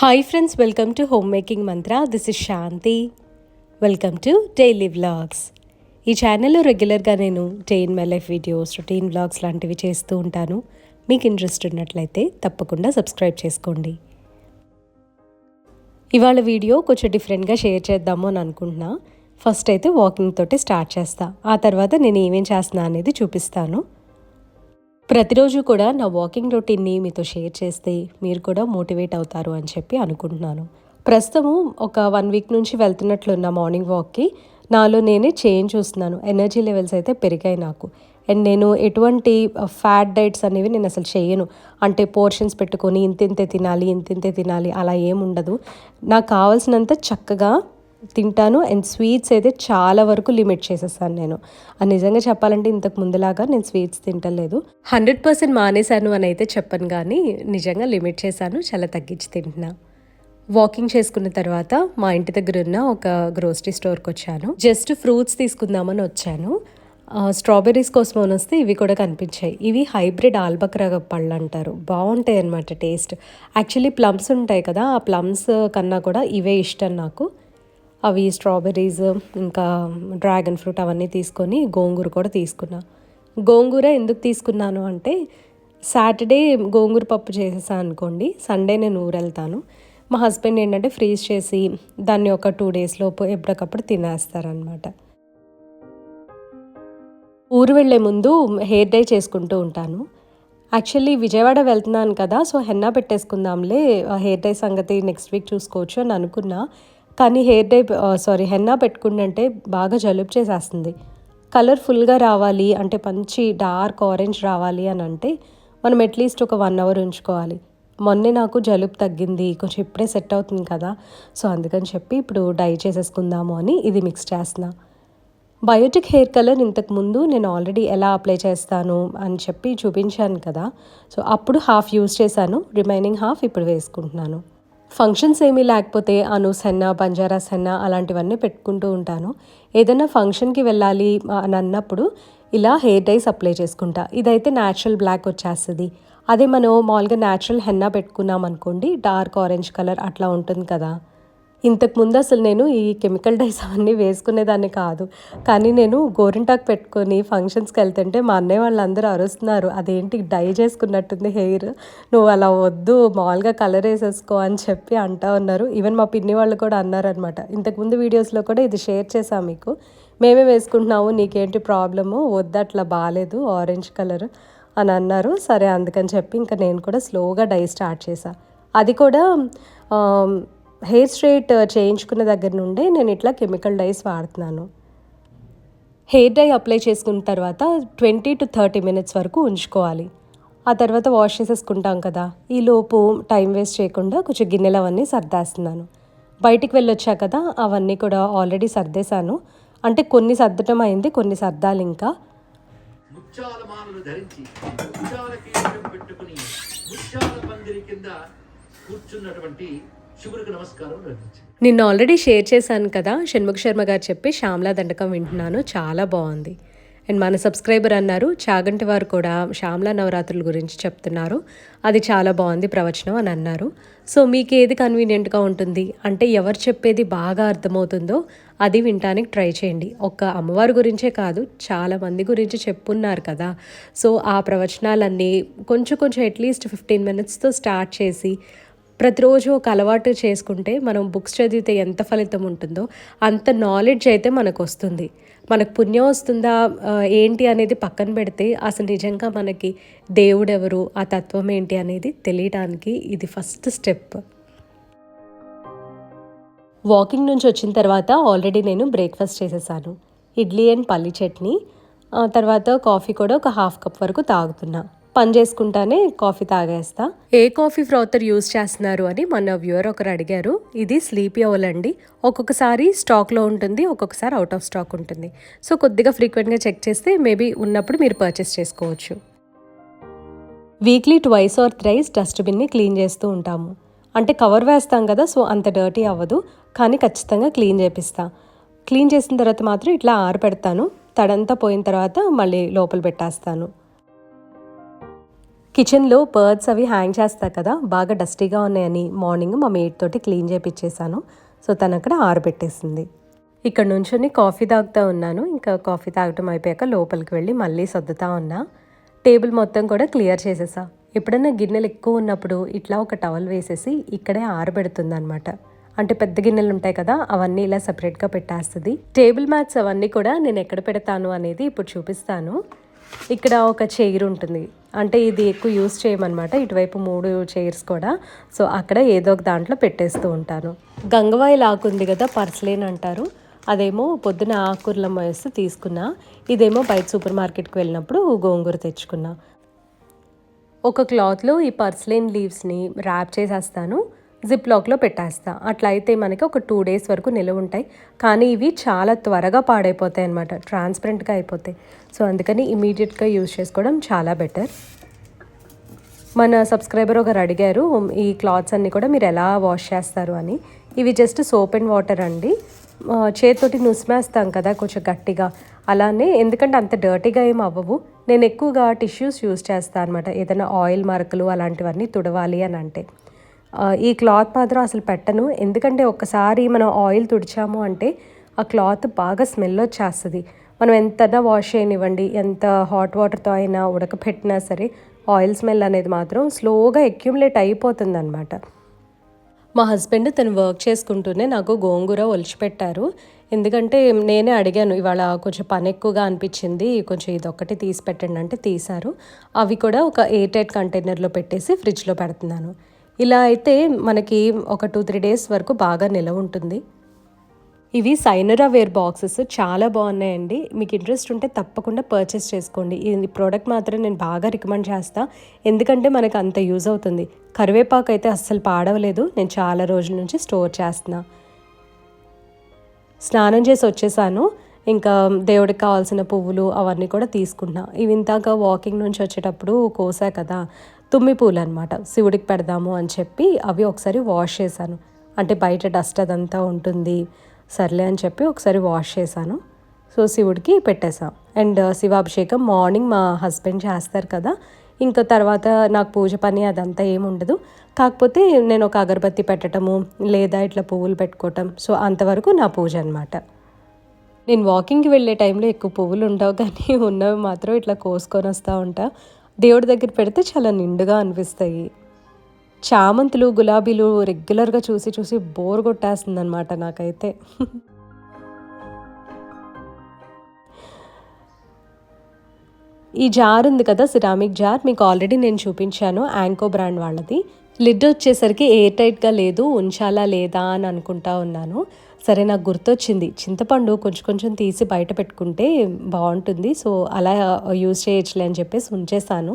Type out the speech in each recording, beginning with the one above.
Hi friends welcome to home making mantra this is Shanthi welcome to daily vlogs ఈ ఛానల్లో రెగ్యులర్గా నేను day in my life videos routine vlogs లాంటివి చేస్తూ ఉంటాను. మీకు ఇంట్రెస్ట్ ఉన్నట్లయితే తప్పకుండా సబ్స్క్రైబ్ చేసుకోండి. ఇవాళ వీడియో కొంచెం డిఫరెంట్గా షేర్ చేద్దాము అని అనుకుంటున్నా. ఫస్ట్ అయితే వాకింగ్ తోటి స్టార్ట్ చేస్తా. ఆ తర్వాత నేను ఏమేం చేస్తున్నా అనేది చూపిస్తాను. ప్రతిరోజు కూడా నా వాకింగ్ రొటీన్ని మీతో షేర్ చేస్తే మీరు కూడా మోటివేట్ అవుతారు అని చెప్పి అనుకుంటున్నాను. ప్రస్తుతము ఒక వన్ వీక్ నుంచి వెళ్తున్నట్లున్న మార్నింగ్ వాక్కి నాలో నేనే చేంజ్ చూస్తున్నాను. ఎనర్జీ లెవెల్స్ అయితే పెరిగాయి నాకు. అండ్ నేను ఎటువంటి ఫ్యాట్ డైట్స్ అనేవి నేను అసలు చేయను. అంటే పోర్షన్స్ పెట్టుకొని ఇంతింతే తినాలి ఇంతింతే తినాలి అలా ఏముండదు నాకు కావాల్సినంత చక్కగా తింటాను అండ్ స్వీట్స్ అయితే చాలా వరకు లిమిట్ చేసేసాను నేను. అది నిజంగా చెప్పాలంటే ఇంతకు ముందులాగా నేను స్వీట్స్ తింటలేదు. హండ్రెడ్ పర్సెంట్ మానేశాను అని అయితే చెప్పను కానీ నిజంగా లిమిట్ చేశాను చాలా తగ్గించి తింటున్నా. వాకింగ్ చేసుకున్న తర్వాత మా ఇంటి దగ్గర ఉన్న ఒక గ్రోసరీ స్టోర్కి వచ్చాను. జస్ట్ ఫ్రూట్స్ తీసుకుందామని వచ్చాను. స్ట్రాబెర్రీస్ కోసం అని వస్తే ఇవి కూడా కనిపించాయి. ఇవి హైబ్రిడ్ ఆల్బక్రా పళ్ళు అంటారు. బాగుంటాయి అనమాట టేస్ట్. యాక్చువల్లీ ప్లమ్స్ ఉంటాయి కదా ఆ ప్లమ్స్ కన్నా కూడా ఇవే ఇష్టం నాకు. అవి స్ట్రాబెర్రీస్ ఇంకా డ్రాగన్ ఫ్రూట్ అవన్నీ తీసుకొని గోంగూర కూడా తీసుకున్నా. గోంగూర ఎందుకు తీసుకున్నాను అంటే సాటర్డే గోంగూర పప్పు చేసేసాను అనుకోండి సండే నేను ఊరెళ్తాను. మా హస్బెండ్ ఏంటంటే ఫ్రీజ్ చేసి దాన్ని ఒక టూ డేస్ లోపు ఎప్పటికప్పుడు తినేస్తారనమాట ఊరు వెళ్ళే ముందు హెయిర్ డై చేసుకుంటూ ఉంటాను. యాక్చువల్లీ విజయవాడ వెళ్తున్నాను కదా సో హెన్నా పెట్టేసుకుందాంలే హెయిర్ డై సంగతి నెక్స్ట్ వీక్ చూసుకోవచ్చు అని అనుకున్నా. కానీ హెయిర్ డై సారీ హెన్నా పెట్టుకుంటే బాగా జలుబు చేసేస్తుంది. కలర్ఫుల్గా రావాలి అంటే మంచి డార్క్ ఆరెంజ్ రావాలి అని అంటే మనం అట్లీస్ట్ ఒక వన్ అవర్ ఉంచుకోవాలి. మొన్నే నాకు జలుబు తగ్గింది కొంచెం ఇప్పుడే సెట్ అవుతుంది కదా సో అందుకని చెప్పి ఇప్పుడు డై చేసేసుకుందాము అని ఇది మిక్స్ చేస్తున్నా. బయోటిక్ హెయిర్ కలర్ ఇంతకు ముందు నేను ఆల్రెడీ ఎలా అప్లై చేస్తాను అని చెప్పి చూపించాను కదా సో అప్పుడు హాఫ్ యూజ్ చేశాను రిమైనింగ్ హాఫ్ ఇప్పుడు వేసుకుంటున్నాను. ఫంక్షన్స్ ఏమీ లేకపోతే అను సెన్న బంజారా సెన్న అలాంటివన్నీ పెట్టుకుంటూ ఉంటాను. ఏదైనా ఫంక్షన్కి వెళ్ళాలి అని అన్నప్పుడు ఇలా హెయిర్ డైస్ అప్లై చేసుకుంటా. ఇదైతే న్యాచురల్ బ్లాక్ వచ్చేస్తుంది. అదే మనం మామూలుగా న్యాచురల్ హెన్నా పెట్టుకున్నాం అనుకోండి డార్క్ ఆరెంజ్ కలర్ అట్లా ఉంటుంది కదా. ఇంతకు ముందు అసలు నేను ఈ కెమికల్ డైస్ అవన్నీ వేసుకునేదాన్ని కాదు. కానీ నేను గోరింటాకు పెట్టుకొని ఫంక్షన్స్కి వెళ్తుంటే మా అన్నయ్య వాళ్ళందరూ అరుస్తున్నారు అదేంటి డై చేసుకున్నట్టుంది హెయిర్? నువ్వు అలా వద్దు మామూలుగా కలర్ వేసేసుకో అని చెప్పి అంటా ఉన్నారు. ఈవెన్ మా పిన్ని వాళ్ళు కూడా అన్నారనమాట ఇంతకుముందు వీడియోస్లో కూడా ఇది షేర్ చేశాను మీకు. మేమే వేసుకుంటున్నాము నీకేంటి ప్రాబ్లము? వద్దు అట్లా బాగాలేదు ఆరెంజ్ కలర్ అని అన్నారు. సరే అందుకని చెప్పి ఇంకా నేను కూడా స్లోగా డై స్టార్ట్ చేశాను అది కూడా హెయిర్ స్ట్రైట్ చేయించుకున్న దగ్గర నుండే నేను ఇట్లా కెమికల్ డైస్ వాడుతున్నాను. హెయిర్ డై అప్లై చేసుకున్న తర్వాత ట్వంటీ టు థర్టీ మినిట్స్ వరకు ఉంచుకోవాలి. ఆ తర్వాత వాష్ చేసేసుకుంటాం కదా ఈ లోపు టైం వేస్ట్ చేయకుండా కొంచెం గిన్నెలు అవన్నీ సర్దేస్తున్నాను. బయటికి వెళ్ళొచ్చా కదా అవన్నీ కూడా ఆల్రెడీ సర్దేశాను. అంటే కొన్ని సర్దటం అయింది కొన్ని సర్దాలు ఇంకా. ముత్యాల మాలలు ధరించి ముత్యాల పెట్టుకుని ముత్యాల పందిరి కింద కూర్చున్నటువంటి శివుడికి నమస్కారం నిన్న ఆల్రెడీ షేర్ చేశాను కదా షణ్ముఖ శర్మ గారు చెప్పి శ్యామలా దండకం వింటున్నాను చాలా బాగుంది. అండ్ మన సబ్స్క్రైబర్ అన్నారు చాగంటి వారు కూడా శ్యామలా నవరాత్రుల గురించి చెప్తున్నారు. అది చాలా బాగుంది ప్రవచనం అని అన్నారు. సో మీకు ఏది కన్వీనియంట్గా ఉంటుంది? అంటే ఎవరు చెప్పేది బాగా అర్థమవుతుందో అది వినటానికి ట్రై చేయండి. ఒక్క అమ్మవారి గురించే కాదు చాలా మంది గురించి చెప్పున్నారు కదా. సో ఆ ప్రవచనాలన్నీ కొంచెం కొంచెం అట్లీస్ట్ ఫిఫ్టీన్ మినిట్స్తో స్టార్ట్ చేసి ప్రతిరోజు ఒక అలవాటు చేసుకుంటే మనం బుక్స్ చదివితే ఎంత ఫలితం ఉంటుందో అంత నాలెడ్జ్ అయితే మనకు వస్తుంది. మనకు పుణ్యం వస్తుందా ఏంటి అనేది పక్కన పెడితే అసలు నిజంగా మనకి దేవుడెవరు ఆ తత్వం ఏంటి అనేది తెలియటానికి ఇది ఫస్ట్ స్టెప్ వాకింగ్ నుంచి వచ్చిన తర్వాత ఆల్రెడీ నేను బ్రేక్ఫాస్ట్ చేసేసాను. ఇడ్లీ అండ్ పల్లి చట్నీ తర్వాత కాఫీ కూడా ఒక హాఫ్ కప్ వరకు తాగుతున్నా. పని చేసుకుంటానే కాఫీ తాగేస్తా. ఏ కాఫీ ఫ్రౌతర్ యూజ్ చేస్తున్నారు అని మన వ్యూవర్ ఒకరు అడిగారు. ఇది స్లీపీ ఓల్ అండి. ఒక్కొక్కసారి స్టాక్లో ఉంటుంది ఒక్కొక్కసారి అవుట్ ఆఫ్ స్టాక్ ఉంటుంది. సో కొద్దిగా ఫ్రీక్వెంట్గా చెక్ చేస్తే మేబీ ఉన్నప్పుడు మీరు పర్చేస్ చేసుకోవచ్చు. వీక్లీ ట్వైస్ ఆర్ థ్రైస్ డస్ట్బిన్ని క్లీన్ చేస్తూ ఉంటాము. అంటే కవర్ వేస్తాం కదా సో అంత డర్టీ అవ్వదు. కానీ ఖచ్చితంగా క్లీన్ చేపిస్తా. క్లీన్ చేసిన తర్వాత మాత్రం ఇట్లా ఆరపెడతాను. తడంతా పోయిన తర్వాత మళ్ళీ లోపల పెట్టేస్తాను. కిచెన్లో బర్డ్స్ అవి హ్యాంగ్ చేస్తా కదా బాగా డస్టీగా ఉన్నాయని మార్నింగ్ మా మేడ్ తోటి క్లీన్ చేపించేసాను సో తను అక్కడ ఆరబెట్టేసింది ఇక్కడ నుంచొని కాఫీ తాగుతూ ఉన్నాను. ఇంకా కాఫీ తాగటం అయిపోయాక లోపలికి వెళ్ళి మళ్ళీ సర్దుతా ఉన్నా. టేబుల్ మొత్తం కూడా క్లియర్ చేసేసా. ఎప్పుడైనా గిన్నెలు ఎక్కువ ఉన్నప్పుడు ఇట్లా ఒక టవల్ వేసేసి ఇక్కడే ఆరబెడుతుంది అనమాట అంటే పెద్ద గిన్నెలు ఉంటాయి కదా అవన్నీ ఇలా సపరేట్గా పెట్టేస్తుంది. టేబుల్ మ్యాట్స్ అవన్నీ కూడా నేను ఎక్కడ పెడతాను అనేది ఇప్పుడు చూపిస్తాను. ఇక్కడ ఒక చైర్ ఉంటుంది. అంటే ఇది ఎక్కువ యూస్ చేయమన్నమాట. ఇటువైపు మూడు చైర్స్ కూడా. సో అక్కడ ఏదో ఒక దాంట్లో పెట్టేస్తూ ఉంటాను. గంగవాయి ఆకు ఉంది కదా పర్స్లేన్ అంటారు. అదేమో పొద్దున ఆకుకూరల వేస్తే తీసుకున్నా. ఇదేమో బయట సూపర్ మార్కెట్కి వెళ్ళినప్పుడు గోంగూర తెచ్చుకున్నా. ఒక క్లాత్లో ఈ పర్స్లేన్ లీవ్స్ని ర్యాప్ చేసేస్తాను. జిప్ లాక్లో పెట్టేస్తా. అట్లా అయితే మనకి ఒక టూ డేస్ వరకు నిలవ ఉంటాయి. కానీ ఇవి చాలా త్వరగా పాడైపోతాయి అనమాట ట్రాన్స్పరెంట్గా అయిపోతాయి. సో అందుకని ఇమీడియట్గా యూజ్ చేసుకోవడం చాలా బెటర్ మన సబ్స్క్రైబర్ ఒకరు అడిగారు ఈ క్లాత్స్ అన్నీ కూడా మీరు ఎలా వాష్ చేస్తారు? అని. ఇవి జస్ట్ సోప్ అండ్ వాటర్ అండి. చేతితోటి నుసిమేస్తాం కదా కొంచెం గట్టిగా. అలానే ఎందుకంటే అంత డర్టీగా ఏం అవ్వవు. నేను ఎక్కువగా టిష్యూస్ యూస్ చేస్తాను అనమాట ఏదైనా ఆయిల్ మరకలు అలాంటివన్నీ తుడవాలి అని అంటే. ఈ క్లాత్ మాత్రం అసలు పెట్టను. ఎందుకంటే ఒక్కసారి మనం ఆయిల్ తుడిచాము అంటే ఆ క్లాత్ బాగా స్మెల్ వచ్చేస్తుంది. మనం ఎంతైనా వాష్ చేయనివ్వండి ఎంత హాట్ వాటర్తో అయినా ఉడకపెట్టినా సరే ఆయిల్ స్మెల్ అనేది మాత్రం స్లోగా అక్యుములేట్ అయిపోతుంది అనమాట మా హస్బెండ్ తను వర్క్ చేసుకుంటూనే నాకు గోంగూర ఒలిచిపెట్టారు. ఎందుకంటే నేనే అడిగాను ఇవాళ కొంచెం పని ఎక్కువగా అనిపించింది కొంచెం ఇదొక్కటి తీసి పెట్టండి అంటే తీశారు. అవి కూడా ఒక ఎయిర్ టైట్ కంటైనర్లో పెట్టేసి ఫ్రిడ్జ్లో పెడుతున్నాను. ఇలా అయితే మనకి ఒక టూ త్రీ డేస్ వరకు బాగా నిలవ ఉంటుంది. ఇవి సైనరా వేర్ బాక్సెస్. చాలా బాగున్నాయండి. మీకు ఇంట్రెస్ట్ ఉంటే తప్పకుండా పర్చేస్ చేసుకోండి. ఈ ప్రోడక్ట్ మాత్రం నేను బాగా రికమెండ్ చేస్తా. ఎందుకంటే మనకు అంత యూజ్ అవుతుంది. కరివేపాకు అయితే అస్సలు పాడవలేదు. నేను చాలా రోజుల నుంచి స్టోర్ చేస్తున్నా. స్నానం చేసి వచ్చేసాను. ఇంకా దేవుడికి కావాల్సిన పువ్వులు అవన్నీ కూడా తీసుకున్నా ఇవి ఇంతాక వాకింగ్ నుంచి వచ్చేటప్పుడు కోసా కదా. తుమ్మి పూలు అనమాట శివుడికి పెడదాము అని చెప్పి అవి ఒకసారి వాష్ చేశాను. అంటే బయట డస్ట్ అదంతా ఉంటుంది సర్లే అని చెప్పి ఒకసారి వాష్ చేశాను. సో శివుడికి పెట్టేశాం. అండ్ శివాభిషేకం మార్నింగ్ మా హస్బెండ్ చేస్తారు కదా. ఇంకా తర్వాత నాకు పూజ పని అదంతా ఏమి ఉండదు. కాకపోతే నేను ఒక అగరబత్తి పెట్టడము లేదా ఇట్లా పువ్వులు పెట్టుకోవటం. సో అంతవరకు నా పూజ అనమాట నేను వాకింగ్కి వెళ్ళే టైంలో ఎక్కువ పువ్వులు ఉండవు కానీ ఉన్నవి మాత్రం ఇట్లా కోసుకొని వస్తూ ఉంటా. దేవుడి దగ్గర పెడితే చాలా నిండుగా అనిపిస్తాయి. చామంతులు గులాబీలు రెగ్యులర్గా చూసి చూసి బోర్ కొట్టేస్తుంది అనమాట నాకైతే. ఈ జార్ ఉంది కదా సిరామిక్ జార్ మీకు ఆల్రెడీ నేను చూపించాను యాంకో బ్రాండ్ వాళ్ళది. లిడ్ వచ్చేసరికి ఎయిర్ టైట్గా లేదు ఉంచాలా లేదా అని అనుకుంటా ఉన్నాను. సరే నాకు గుర్తొచ్చింది. చింతపండు కొంచెం కొంచెం తీసి బయట పెట్టుకుంటే బాగుంటుంది. సో అలా యూజ్ చేయొచ్చులే అని చెప్పేసి ఉంచేసాను.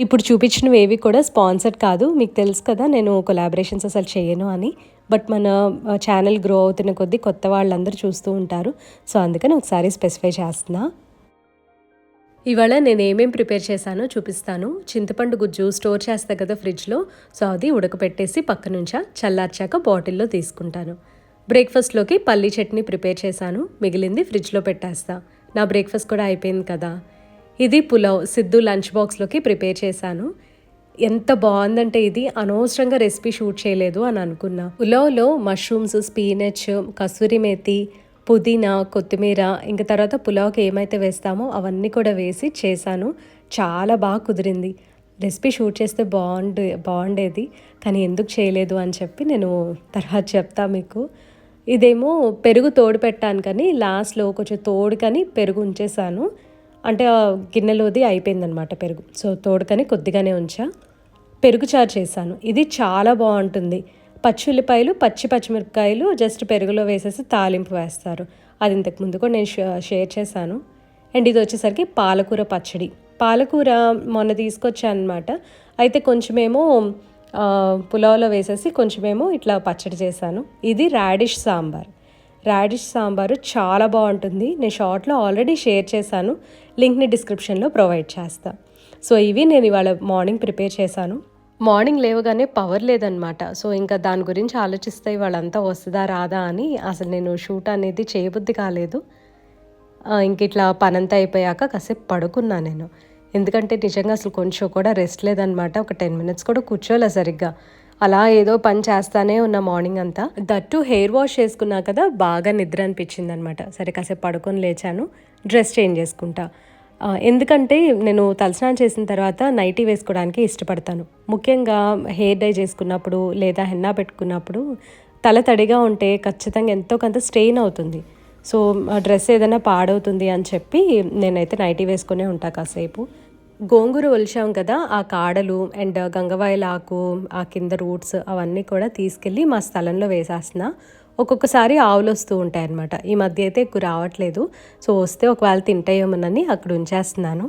ఇప్పుడు చూపించినవి ఏవి కూడా స్పాన్సర్డ్ కాదు. మీకు తెలుసు కదా నేను కొలాబరేషన్స్ అసలు చేయను అని. బట్ మన ఛానల్ గ్రో అవుతున్న కొద్దీ కొత్త వాళ్ళందరూ చూస్తూ ఉంటారు. సో అందుకని ఒకసారి స్పెసిఫై చేస్తున్నా. ఇవాళ నేను ఏమేం ప్రిపేర్ చేశానో చూపిస్తాను. చింతపండు గుజ్జు స్టోర్ చేస్తా కదా ఫ్రిడ్జ్లో. సో అది ఉడకపెట్టేసి పక్క నుంచా చల్లార్చాక బాటిల్లో తీసుకుంటాను. బ్రేక్ఫాస్ట్లోకి పల్లీ చట్నీ ప్రిపేర్ చేశాను. మిగిలింది ఫ్రిడ్జ్లో పెట్టేస్తా. నా బ్రేక్ఫాస్ట్ కూడా అయిపోయింది కదా. ఇది పులావ్ సిద్ధు లంచ్ బాక్స్లోకి ప్రిపేర్ చేశాను. ఎంత బాగుందంటే ఇది. అనవసరంగా రెసిపీ షూట్ చేయలేదు అని అనుకున్నా. పులావ్లో మష్రూమ్స్ స్పీనచ్ కసూరి మేతి పుదీనా కొత్తిమీర ఇంకా తర్వాత పులావ్కి ఏమైతే వేస్తామో అవన్నీ కూడా వేసి చేశాను. చాలా బాగా కుదిరింది. రెసిపీ షూట్ చేస్తే బాగుండు బాగుండేది. కానీ ఎందుకు చేయలేదు అని చెప్పి నేను తర్వాత చెప్తా మీకు. ఇదేమో పెరుగు తోడు పెట్టాను కానీ లాస్ట్లో కొంచెం తోడు కానీ పెరుగు ఉంచేసాను అంటే ఆ గిన్నెలోది అయిపోయిందనమాట పెరుగు. సో తోడుకని కొద్దిగానే ఉంచా. పెరుగు చారు చేశాను. ఇది చాలా బాగుంటుంది. పచ్చి ఉల్లిపాయలు పచ్చి పచ్చిమిరపకాయలు జస్ట్ పెరుగులో వేసేసి తాలింపు వేస్తారు. అది ఇంతకుముందు కూడా నేను షే- షేర్ చేశాను. అండ్ ఇది వచ్చేసరికి పాలకూర పచ్చడి. పాలకూర మొన్న తీసుకొచ్చాను అనమాట అయితే కొంచెమేమో ఆ, పులావ్లో వేసేసి కొంచెమేమో ఇట్లా పచ్చడి చేశాను. ఇది రాడిష్ సాంబార్. రాడిష్ సాంబారు చాలా బాగుంటుంది. నేను షార్ట్లో ఆల్రెడీ షేర్ చేశాను. లింక్ని డిస్క్రిప్షన్లో ప్రొవైడ్ చేస్తాను సో ఇవి నేను ఇవాళ మార్నింగ్ ప్రిపేర్ చేశాను. మార్నింగ్ లేవగానే పవర్ లేదనమాట సో ఇంకా దాని గురించి ఆలోచిస్తే వాళ్ళంతా వస్తుందా రాదా అని అసలు నేను షూట్ అనేది చేయబుద్ధి కాలేదు. ఇంక ఇట్లా పనంతా అయిపోయాక కాసేపు పడుకున్నా నేను. ఎందుకంటే నిజంగా అసలు కొంచెం కూడా రెస్ట్ లేదనమాట ఒక టెన్ మినిట్స్ కూడా కూర్చోలే సరిగ్గా. అలా ఏదో పని చేస్తానే ఉన్న మార్నింగ్ అంతా. దట్టు హెయిర్ వాష్ చేసుకున్నా కదా బాగా నిద్ర అనిపించింది అనమాట సరే కాసేపు పడుకొని లేచాను. డ్రెస్ చేంజ్ చేసుకుంటా. ఎందుకంటే నేను తలస్నానం చేసిన తర్వాత నైటీ వేసుకోవడానికి ఇష్టపడతాను. ముఖ్యంగా హెయిర్ డై చేసుకున్నప్పుడు లేదా హెన్నా పెట్టుకున్నప్పుడు తల తడిగా ఉంటే ఖచ్చితంగా ఎంతో కొంత స్ట్రెయిన్ అవుతుంది. సో డ్రెస్ ఏదైనా పాడవుతుంది అని చెప్పి నేనైతే నైటీ వేసుకునే ఉంటా కాసేపు. గోంగూర ఒలిచాం కదా ఆ కాడలు అండ్ గంగవాయల ఆకు ఆ కింద రూట్స్ అవన్నీ కూడా తీసుకెళ్ళి మా స్థలంలో వేసేస్తున్నా. ఒక్కొక్కసారి ఆవులు వస్తూ ఉంటాయి అన్నమాట ఈ మధ్య అయితే ఎక్కువ రావట్లేదు. సో వస్తే ఒకవేళ తింటాయేమోనని అక్కడ ఉంచేస్తున్నాను.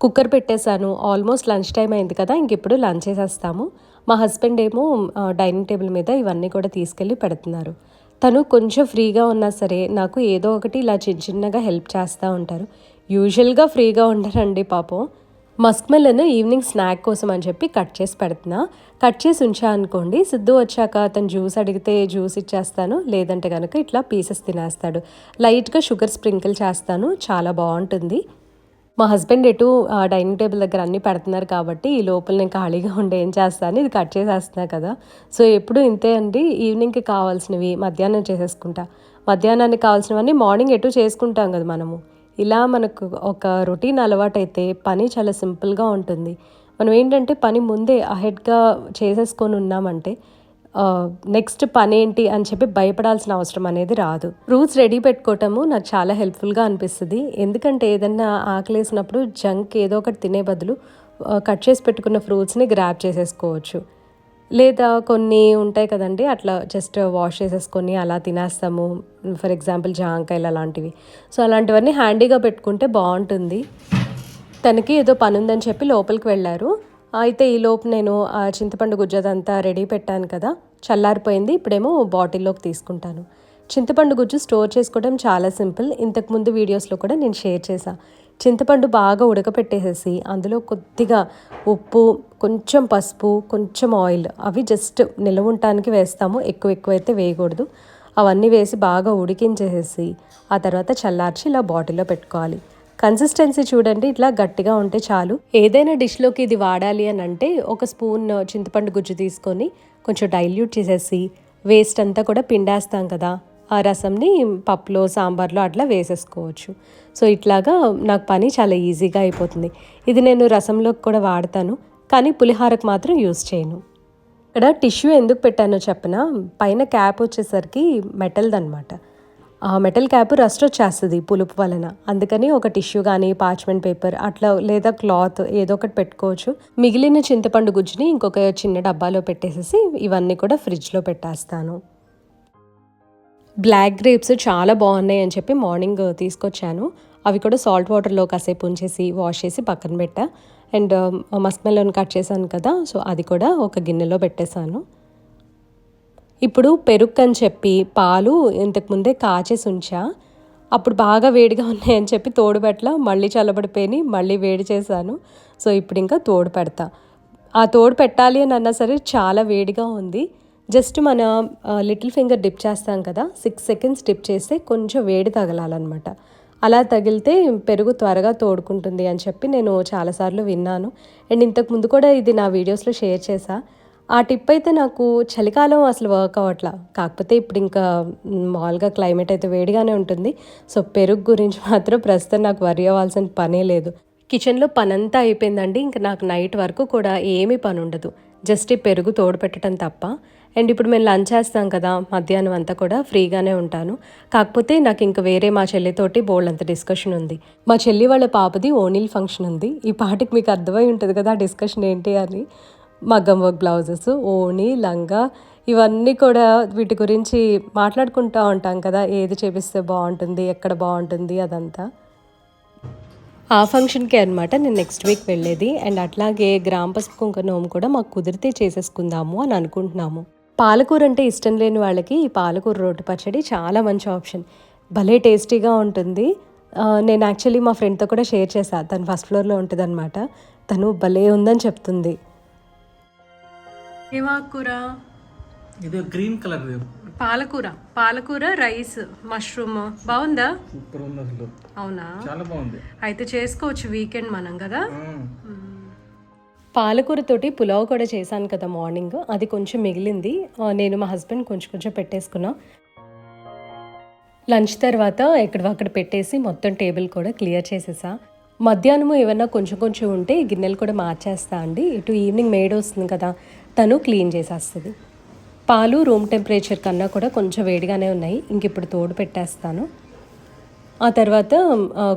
కుక్కర్ పెట్టేశాను. ఆల్మోస్ట్ లంచ్ టైం అయింది కదా ఇంక ఇప్పుడు లంచ్ చేసేస్తాము. మా హస్బెండ్ ఏమో డైనింగ్ టేబుల్ మీద ఇవన్నీ కూడా తీసుకెళ్ళి పెడుతున్నారు. తను కొంచెం ఫ్రీగా ఉన్నా సరే నాకు ఏదో ఒకటి ఇలా చిన్న చిన్నగా హెల్ప్ చేస్తూ ఉంటారు. యూజువల్గా ఫ్రీగా ఉండరండి పాపం. మస్క్ ఈవినింగ్ స్నాక్ కోసం అని చెప్పి కట్ చేసి పెడుతున్నా. కట్ చేసి ఉంచా అనుకోండి. సిద్ధు వచ్చాక అతను జ్యూస్ అడిగితే జ్యూస్ ఇచ్చేస్తాను. లేదంటే కనుక ఇట్లా పీసెస్ తినేస్తాడు. లైట్గా షుగర్ స్ప్రింకిల్ చేస్తాను. చాలా బాగుంటుంది. మా హస్బెండ్ ఎటు డైనింగ్ టేబుల్ దగ్గర అన్నీ పెడుతున్నారు కాబట్టి ఈ లోపల నేను ఖాళీగా ఉండి ఏం చేస్తాను? ఇది కట్ చేసేస్తున్నా కదా. సో ఎప్పుడు ఇంతే అండి. ఈవినింగ్కి కావాల్సినవి మధ్యాహ్నం చేసేసుకుంటా. మధ్యాహ్నానికి కావాల్సినవన్నీ మార్నింగ్ ఎటు చేసుకుంటాం కదా మనము. ఇలా మనకు ఒక రొటీన్ అలవాటైతే పని చాలా సింపుల్గా ఉంటుంది. మనం ఏంటంటే పని ముందే అహెడ్గా చేసేసుకొని ఉన్నామంటే నెక్స్ట్ పని ఏంటి అని చెప్పి భయపడాల్సిన అవసరం అనేది రాదు. ఫ్రూట్స్ రెడీ పెట్టుకోవటము నాకు చాలా హెల్ప్ఫుల్గా అనిపిస్తుంది. ఎందుకంటే ఏదన్నా ఆకలేసినప్పుడు జంక్ ఏదో ఒకటి తినే బదులు కట్ చేసి పెట్టుకున్న ఫ్రూట్స్ని గ్రాప్ చేసేసుకోవచ్చు. లేదా కొన్ని ఉంటాయి కదండి అట్లా జస్ట్ వాష్ చేసేసుకొని అలా తినేస్తాము. ఫర్ ఎగ్జాంపుల్ జాంకాయలు అలాంటివి. సో అలాంటివన్నీ హ్యాండీగా పెట్టుకుంటే బాగుంటుంది. తనకి ఏదో పని ఉందని చెప్పి లోపలికి వెళ్ళారు. అయితే ఈ లోపు నేను ఆ చింతపండు గుజ్జదంతా రెడీ పెట్టాను కదా చల్లారిపోయింది ఇప్పుడేమో బాటిల్లోకి తీసుకుంటాను. చింతపండు గుజ్జు స్టోర్ చేసుకోవడం చాలా సింపుల్. ఇంతకుముందు వీడియోస్లో కూడా నేను షేర్ చేశాను చింతపండు బాగా ఉడకపెట్టేసేసి అందులో కొద్దిగా ఉప్పు కొంచెం పసుపు కొంచెం ఆయిల్ అవి జస్ట్ నిల్వ ఉండటానికి వేస్తాము. ఎక్కువ ఎక్కువ అయితే వేయకూడదు. అవన్నీ వేసి బాగా ఉడికించేసేసి ఆ తర్వాత చల్లార్చి ఇలా బాటిల్లో పెట్టుకోవాలి. కన్సిస్టెన్సీ చూడండి ఇట్లా గట్టిగా ఉంటే చాలు. ఏదైనా డిష్లోకి ఇది వాడాలి అని అంటే ఒక స్పూన్ చింతపండు గుజ్జు తీసుకొని కొంచెం డైల్యూట్ చేసేసి వేస్ట్ అంతా కూడా పిండేస్తాం కదా. ఆ రసంని పప్పులో సాంబార్లో అట్లా వేసేసుకోవచ్చు. సో ఇట్లాగా నాకు పని చాలా ఈజీగా అయిపోతుంది. ఇది నేను రసంలోకి కూడా వాడతాను కానీ పులిహారకు మాత్రం యూస్ చేయను. ఇక్కడ టిష్యూ ఎందుకు పెట్టానో చెప్పనా? పైన క్యాప్ వచ్చేసరికి మెటల్దనమాట ఆ మెటల్ క్యాప్ రస్ట్ వచ్చేస్తుంది పులుపు వలన. అందుకని ఒక టిష్యూ కానీ పార్చ్మెంట్ పేపర్ అట్లా లేదా క్లాత్ ఏదో ఒకటి పెట్టుకోవచ్చు. మిగిలిన చింతపండు గుజ్జుని ఇంకొక చిన్న డబ్బాలో పెట్టేసేసి ఇవన్నీ కూడా ఫ్రిడ్జ్లో పెట్టేస్తాను. బ్లాక్ గ్రేప్స్ చాలా బాగున్నాయి అని చెప్పి మార్నింగ్ తీసుకొచ్చాను. అవి కూడా సాల్ట్ వాటర్లో కాసేపు ఉంచేసి వాష్ చేసి పక్కన పెట్టా. అండ్ um, మస్మెల్లోని కట్ చేశాను కదా సో అది కూడా ఒక గిన్నెలో పెట్టేశాను. ఇప్పుడు పెరుగు అని చెప్పి పాలు ఇంతకుముందే కాచేసి ఉంచా. అప్పుడు బాగా వేడిగా ఉన్నాయని చెప్పి తోడు పెట్టలా మళ్ళీ చల్లబడిపోయి మళ్ళీ వేడి చేశాను. సో ఇప్పుడు ఇంకా తోడు పెడతా. ఆ తోడు పెట్టాలి అని అన్నా సరే చాలా వేడిగా ఉంది. జస్ట్ మన లిటిల్ ఫింగర్ డిప్ చేస్తాం కదా సిక్స్ సెకండ్స్ డిప్ చేస్తే కొంచెం వేడి తగలాలన్నమాట. అలా తగిలితే పెరుగు త్వరగా తోడుకుంటుంది అని చెప్పి నేను చాలాసార్లు విన్నాను. అండ్ ఇంతకు ముందు కూడా ఇది నా వీడియోస్లో షేర్ చేశా. ఆ టిప్ అయితే నాకు చలికాలం అసలు వర్క్ అవ్వట్లా. కాకపోతే ఇప్పుడు ఇంకా మామూలుగా క్లైమేట్ అయితే వేడిగానే ఉంటుంది. సో పెరుగు గురించి మాత్రం ప్రస్తుతం నాకు వరి అవ్వాల్సిన పనే లేదు. కిచెన్లో పనంతా అయిపోయిందండి. ఇంకా నాకు నైట్ వరకు కూడా ఏమీ పని ఉండదు. జస్ట్ ఈ పెరుగు తోడు పెట్టడం తప్ప. అండ్ ఇప్పుడు మేము లంచ్ చేస్తాం కదా మధ్యాహ్నం అంతా కూడా ఫ్రీగానే ఉంటాను. కాకపోతే నాకు ఇంకా వేరే మా చెల్లితోటి బోల్డ్ అంత డిస్కషన్ ఉంది. మా చెల్లి వాళ్ళ పాపది ఓనిల్ ఫంక్షన్ ఉంది. ఈ పాటికి మీకు అర్థమై ఉంటుంది కదా ఆ డిస్కషన్ ఏంటి అని. మగ్గం వర్క్ బ్లౌజెస్ ఓణి లంగా ఇవన్నీ కూడా వీటి గురించి మాట్లాడుకుంటూ ఉంటాం కదా ఏది చేపిస్తే బాగుంటుంది ఎక్కడ బాగుంటుంది అదంతా. ఆ ఫంక్షన్కి అనమాట నేను నెక్స్ట్ వీక్ వెళ్ళేది. అండ్ అట్లాగే గ్రామ పసుపు కుంకుమ నోము కూడా మాకు కుదిరితే చేసేసుకుందాము అని అనుకుంటున్నాము. పాలకూర అంటే ఇష్టం లేని వాళ్ళకి ఈ పాలకూర రోటి పచ్చడి చాలా మంచి ఆప్షన్. భలే టేస్టీగా ఉంటుంది. నేను యాక్చువల్లీ మా ఫ్రెండ్తో కూడా షేర్ చేశా. తను ఫస్ట్ ఫ్లోర్లో ఉంటుంది అనమాట తను భలే ఉందని చెప్తుంది. ఏమాకూర ఇది గ్రీన్ కలర్ పాలకూర. పాలకూర రైస్ మష్రూమ్. బాగుందా? సూపర్ ఉంది అసలు. అవునా? చాలా బాగుంది. అయితే చేసుకోవచ్చు వీకెండ్ మనం కదా? పాలకూరతోటి పులావ్ కూడా చేశాను కదా మార్నింగ్. అది కొంచెం మిగిలింది. నేను మా హస్బెండ్ కొంచెం కొంచెం పెట్టేసుకున్నా. లంచ్ తర్వాత ఎక్కడవక్కడ పెట్టేసి మొత్తం టేబుల్ కూడా క్లియర్ చేసేసా. మధ్యాహ్నము ఏమన్నా కొంచెం కొంచెం ఉంటే గిన్నెలు కూడా మార్చేస్తా అండి. ఇటు ఈవినింగ్ మేడ్ వస్తుంది కదా తను క్లీన్ చేసేస్తుంది. పాలు రూమ్ టెంపరేచర్ కన్నా కూడా కొంచెం వేడిగానే ఉన్నాయి. ఇంక ఇప్పుడు తోడు పెట్టేస్తాను. ఆ తర్వాత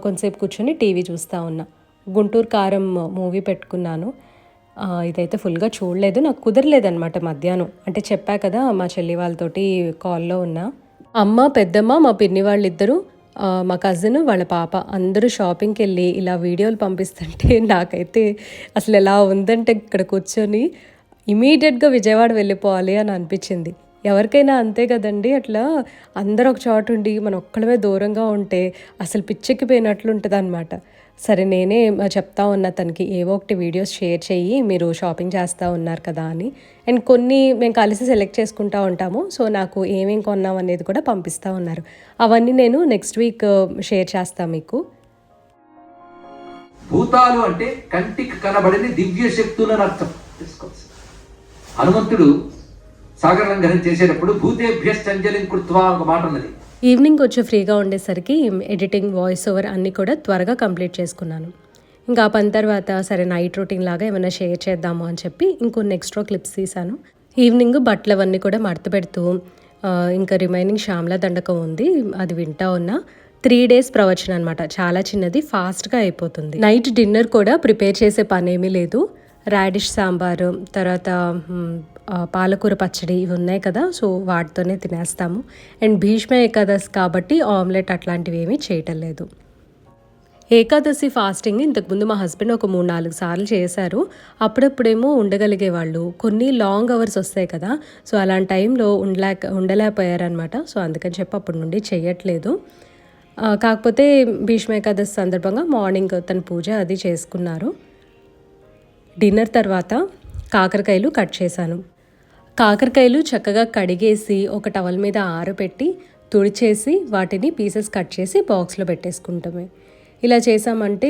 కొంతసేపు కూర్చొని టీవీ చూస్తూ ఉన్నా. గుంటూరు కారం మూవీ పెట్టుకున్నాను. ఇదైతే ఫుల్గా చూడలేదు. నాకు కుదరలేదనమాట మధ్యాహ్నం. అంటే చెప్పా కదా మా చెల్లి వాళ్ళతోటి కాల్లో ఉన్నా. అమ్మ పెద్దమ్మ మా పిన్ని వాళ్ళిద్దరూ మా కజిన్ వాళ్ళ పాప అందరూ షాపింగ్కి వెళ్ళి ఇలా వీడియోలు పంపిస్తుంటే నాకైతే అసలు ఎలా ఉందంటే ఇక్కడ కూర్చొని ఇమీడియట్గా విజయవాడ వెళ్ళిపోవాలి అని అనిపించింది. ఎవరికైనా అంతే కదండి. అట్లా అందరూ ఒక చోట ఉండి మనం ఒక్కడమే దూరంగా ఉంటే అసలు పిచ్చెక్కిపోయినట్లు ఉంటుంది అనమాట సరే నేనే చెప్తా ఉన్నా తనకి ఏవో ఒకటి వీడియోస్ షేర్ చేయి మీరు షాపింగ్ చేస్తూ ఉన్నారు కదా అని. అండ్ కొన్ని మేము కలిసి సెలెక్ట్ చేసుకుంటా ఉంటాము. సో నాకు ఏమేం కొన్నాం అనేది కూడా పంపిస్తూ ఉన్నారు. అవన్నీ నేను నెక్స్ట్ వీక్ uh, షేర్ చేస్తాను మీకు. భూతాలు అంటే కంటికి కనబడని దివ్య శక్తులను అర్థం. తెలుసుకోవచ్చు హనుమంతుడు సాగర లంఘనం చేసేటప్పుడు భూతేభ్యశ్చంజలిం కృత్వా ఒక మాట ఉన్నది ఈవినింగ్ కొంచెం ఫ్రీగా ఉండేసరికి ఎడిటింగ్ వాయిస్ ఓవర్ అన్నీ కూడా త్వరగా కంప్లీట్ చేసుకున్నాను. ఇంకా ఆ పని తర్వాత సరే నైట్ రొటీన్ లాగా ఏమైనా షేర్ చేద్దాము అని చెప్పి ఇంకొన్ని ఎక్స్ట్రా క్లిప్స్ తీశాను. ఈవినింగ్ బట్టలు అవన్నీ కూడా మడత పెడుతూ ఇంకా రిమైనింగ్ శ్యామల దండకం ఉంది అది వింటా ఉన్నా. త్రీ డేస్ ప్రవచనం అనమాట చాలా చిన్నది ఫాస్ట్గా అయిపోతుంది. నైట్ డిన్నర్ కూడా ప్రిపేర్ చేసే పని ఏమీ లేదు. రాడిష్ సాంబారు తర్వాత పాలకూర పచ్చడి ఇవి ఉన్నాయి కదా సో వాటితోనే తినేస్తాము. అండ్ భీష్మ ఏకాదశి కాబట్టి ఆమ్లెట్ అట్లాంటివి ఏమీ చేయటం లేదు. ఏకాదశి ఫాస్టింగ్ ఇంతకుముందు మా హస్బెండ్ ఒక మూడు నాలుగు సార్లు చేశారు. అప్పుడప్పుడేమో ఉండగలిగేవాళ్ళు కొన్ని లాంగ్ అవర్స్ వస్తాయి కదా సో అలాంటి టైంలో ఉండలేక ఉండలేకపోయారనమాట సో అందుకని చెప్పి అప్పటి నుండి చేయట్లేదు. కాకపోతే భీష్మ ఏకాదశి సందర్భంగా మార్నింగ్ తన పూజ అది చేసుకున్నారు. డిన్నర్ తర్వాత కాకరకాయలు కట్ చేశాను. కాకరకాయలు చక్కగా కడిగేసి ఒక టవల్ మీద ఆరబెట్టి తుడిచేసి వాటిని పీసెస్ కట్ చేసి బాక్స్లో పెట్టేసుకుంటామే. ఇలా చేసామంటే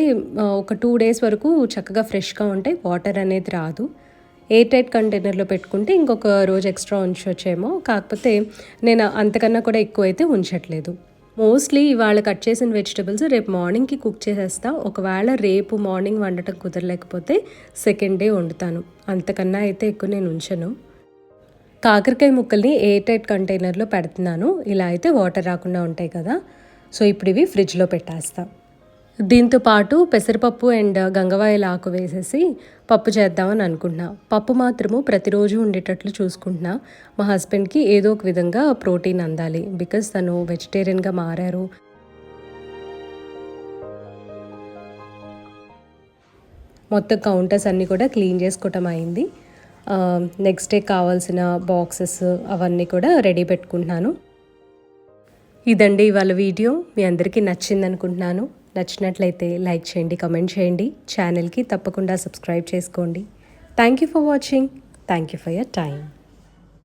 ఒక టూ డేస్ వరకు చక్కగా ఫ్రెష్గా ఉంటాయి. వాటర్ అనేది రాదు. ఎయిర్ టైట్ కంటైనర్లో పెట్టుకుంటే ఇంకొక రోజు ఎక్స్ట్రా ఉంచవచ్చేమో కాకపోతే నేను అంతకన్నా కూడా ఎక్కువ అయితే ఉంచట్లేదు. మోస్ట్లీ ఇవాళ కట్ చేసిన వెజిటబుల్స్ రేపు మార్నింగ్కి కుక్ చేసేస్తా. ఒకవేళ రేపు మార్నింగ్ వండటం కుదరలేకపోతే సెకండ్ డే వండుతాను. అంతకన్నా అయితే ఎక్కువ నేను ఉంచను. కాకరకాయ ముక్కల్ని ఎయిర్ టైట్ కంటైనర్లో పెడుతున్నాను. ఇలా అయితే వాటర్ రాకుండా ఉంటాయి కదా. సో ఇప్పుడు ఇవి ఫ్రిడ్జ్లో పెట్టేస్తా. దీంతో పాటు పెసరపప్పు అండ్ గంగవాయల ఆకు వేసేసి పప్పు చేద్దామని అనుకుంటున్నా. పప్పు మాత్రము ప్రతిరోజు ఉండేటట్లు చూసుకుంటున్నా. మా హస్బెండ్కి ఏదో ఒక విధంగా ప్రోటీన్ అందాలి. బికాస్ తను వెజిటేరియన్గా మారారు. మొత్తం కౌంటర్స్ అన్నీ కూడా క్లీన్ చేసుకోవటం అయింది. Um, నెక్స్ట్ డే కావాల్సిన బాక్సెస్ అవన్నీ కూడా రెడీ పెట్టుకుంటున్నాను. ఇదండి ఇవాళ వీడియో మీ అందరికీ నచ్చింది అనుకుంటున్నాను. నచ్చినట్లయితే లైక్ చేయండి కమెంట్ చేయండి. ఛానల్కి తప్పకుండా సబ్స్క్రైబ్ చేసుకోండి. Thank you for watching thank you for your time